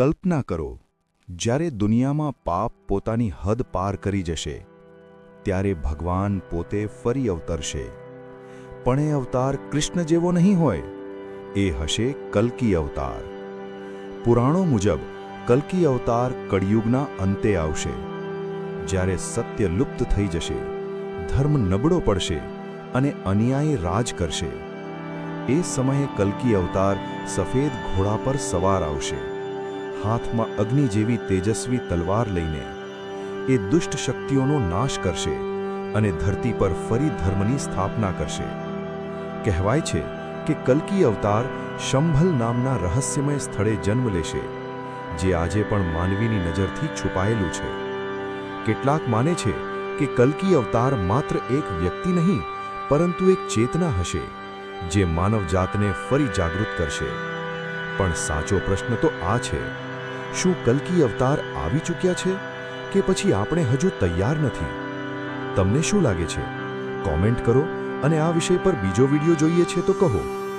કલ્પના કરો, જ્યારે દુનિયામાં પાપ પોતાની હદ પાર કરી જશે, ત્યારે ભગવાન પોતે ફરી અવતરશે. પણ એ અવતાર કૃષ્ણ જેવો નહીં હોય, એ હશે કલ્કી અવતાર. પુરાણો મુજબ, કલ્કી અવતાર કળિયુગના અંતે આવશે. જ્યારે સત્ય લુપ્ત થઈ જશે, ધર્મ નબળો પડશે અને અન્યાય રાજ કરશે. એ સમયે કલ્કી અવતાર સફેદ ઘોડા પર સવાર આવશે. હાથમાં અગ્નિ જેવી તેજસ્વી તલવાર લઈને એ દુષ્ટ શક્તિઓનો નાશ કરશે અને ધરતી પર ફરી ધર્મની સ્થાપના કરશે. કહેવાય છે કે કલ્કી અવતાર શંભલ નામના રહસ્યમય સ્થળે જન્મ લેશે, જે આજે પણ માનવીની નજરથી છુપાયેલું છે. કેટલાક માને છે કે કલ્કી અવતાર માત્ર એક વ્યક્તિ નહીં, પરંતુ એક ચેતના હશે, જે માનવજાતને ફરી જાગૃત કરશે. પણ સાચો પ્રશ્ન તો આ છે શું કલ્કી અવતાર આવી ચૂક્યા છે કે પછી આપણે હજુ તૈયાર નથી? તમને શું લાગે છે? કોમેન્ટ કરો અને આ વિષય પર બીજો વીડિયો જોઈએ છે તો કહો.